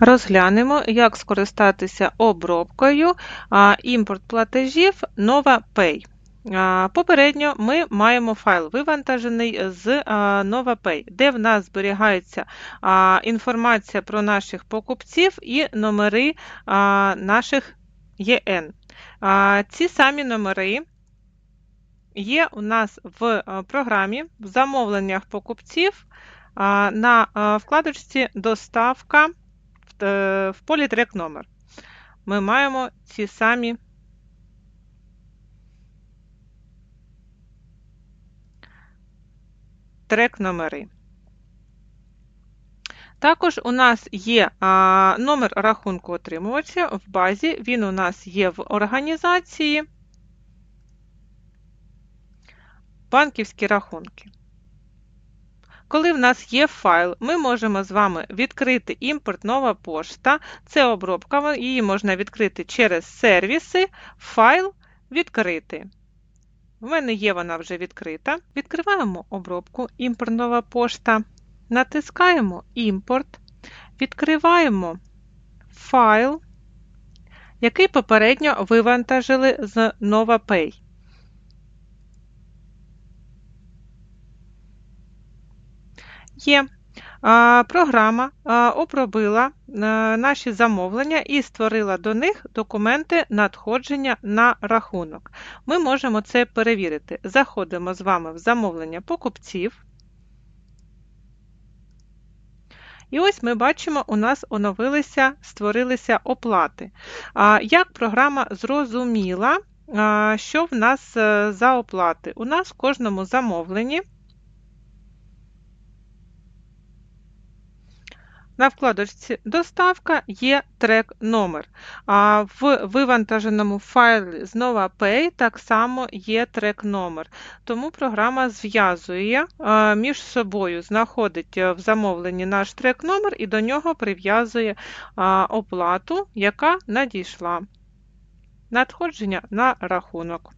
Розглянемо, як скористатися обробкою імпорт платежів NovaPay. Попередньо ми маємо файл вивантажений з NovaPay, де в нас зберігається інформація про наших покупців і номери наших ЄН. Ці самі номери є у нас в програмі в замовленнях покупців на вкладочці Доставка в, е, полі трек номер. Ми маємо ці самі трек номери. Також у нас є а, номер рахунку отримувача в базі, він у нас є в організації, банківські рахунки. Коли в нас є файл, ми можемо з вами відкрити імпорт нова пошта. Це обробка, її можна відкрити через сервіси, файл відкрити. У мене є вона вже відкрита. Відкриваємо обробку імпорт нова пошта, натискаємо імпорт, відкриваємо файл, який попередньо вивантажили з NovaPay. Є програма обробила наші замовлення і створила до них документи надходження на рахунок. Ми можемо це перевірити. Заходимо з вами в замовлення покупців. І ось ми бачимо, у нас оновилися, створилися оплати. Як програма зрозуміла, що в нас е, за оплати? У нас в кожному замовленні На вкладочці Доставка є трек номер. А в вивантаженому файлі з NovaPay так само є трек номер. Тому програма зв'язує між собою, знаходить в замовленні наш трек номер і до нього прив'язує оплату, яка надійшла. Надходження на рахунок.